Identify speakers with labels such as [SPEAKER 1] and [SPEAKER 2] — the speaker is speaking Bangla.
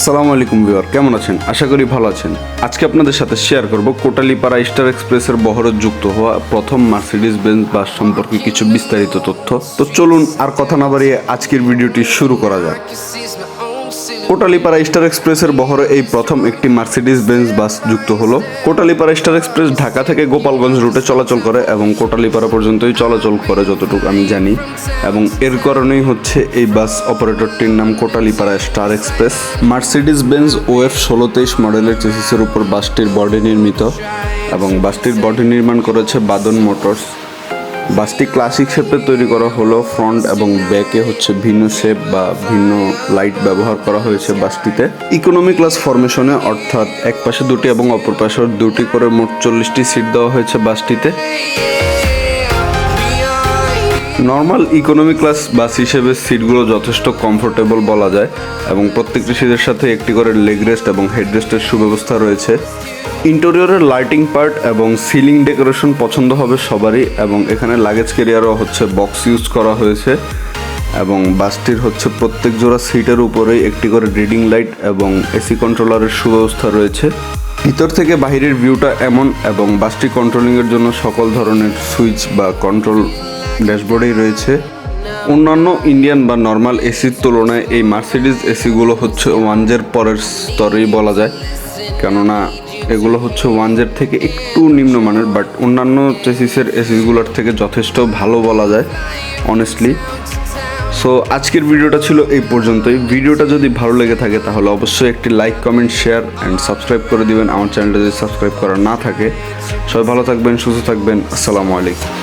[SPEAKER 1] আসসালামু আলাইকুম ভিউয়ার, কেমন আছেন? আশা করি ভালো আছেন। আজকে আপনাদের সাথে শেয়ার করব কোটালিপাড়া স্টার এক্সপ্রেসের বহরে যুক্ত হওয়া প্রথম মার্সিডিজ বেঞ্চ বাস সম্পর্কে কিছু বিস্তারিত তথ্য। তো চলুন আর কথা না বাড়িয়ে আজকের ভিডিওটি শুরু করা যাক। কোটালীপাড়া স্টার এক্সপ্রেসের বহরে এই প্রথম একটি মার্সিডিস বেঞ্চ বাস যুক্ত হলো। কোটালীপাড়া স্টার এক্সপ্রেস ঢাকা থেকে গোপালগঞ্জ রুটে চলাচল করে এবং কোটালীপাড়া পর্যন্তই চলাচল করে, যতটুকু আমি জানি। এবং এর কারণেই হচ্ছে এই বাস অপারেটরটির নাম Kotalipara star express. Mercedes Benz OF ষোলো তেইশ মডেলের চেসিসের উপর বাসটির বডি নির্মিত এবং বাসটির বডি নির্মাণ করেছে বাদন মোটরস। বাসটি ক্লাসিক শেপে তৈরি করা হলো ফ্রন্ট এবং ব্যাকে হচ্ছে ভিন্ন শেপ বা ভিন্ন লাইট ব্যবহার করা হয়েছে বাসটিতে। ইকোনমি ক্লাস ফরমেশনে অর্থাৎ এক পাশে দুটি এবং অপর পাশে দুটি করে মোট চল্লিশটি সিট দেওয়া হয়েছে বাসটিতে। নর্মাল ইকোনমি ক্লাস বাস হিসেবে সিটগুলো যথেষ্ট কমফোর্টেবল বলা যায় এবং প্রত্যেকটি সিটের সাথে একটি করে লেগ রেস্ট এবং হেড রেস্টের সুব্যবস্থা রয়েছে। ইন্টেরিয়রের লাইটিং পার্ট এবং সিলিং ডেকোরেশন পছন্দ হবে সবারই এবং এখানে লাগেজ ক্যারিয়ারও হচ্ছে বক্স ইউজ করা হয়েছে এবং বাসটির হচ্ছে প্রত্যেক জোড়া সিটের উপরেই একটি করে রিডিং লাইট এবং এসি কন্ট্রোলারের সুব্যবস্থা রয়েছে। ভিতর থেকে বাহিরের ভিউটা এমন এবং বাসটি কন্ট্রোলিংয়ের জন্য সকল ধরনের সুইচ বা কন্ট্রোল ড্যাশবোর্ডেই রয়েছে। অন্যান্য ইন্ডিয়ান বা নর্মাল এসির তুলনায় এই মার্সিডিজ এসিগুলো হচ্ছে ওয়ানজের পরের স্তরেই বলা যায়। কেননা এগুলো হচ্ছে ওয়ানজের থেকে একটু নিম্নমানের বাট অন্যান্য চেসিসের এসিগুলোর থেকে যথেষ্ট ভালো বলা যায় অনেস্টলি সো আজকের ভিডিওটা ছিল এই পর্যন্তই। ভিডিওটা যদি ভালো লেগে থাকে, তাহলে অবশ্যই একটি like comment share and subscribe করে দিবেন। আমার চ্যানেলটা যদি সাবস্ক্রাইব করা না থাকে। সবাই ভালো থাকবেন, সুস্থ থাকবেন। আসসালামু আলাইকুম।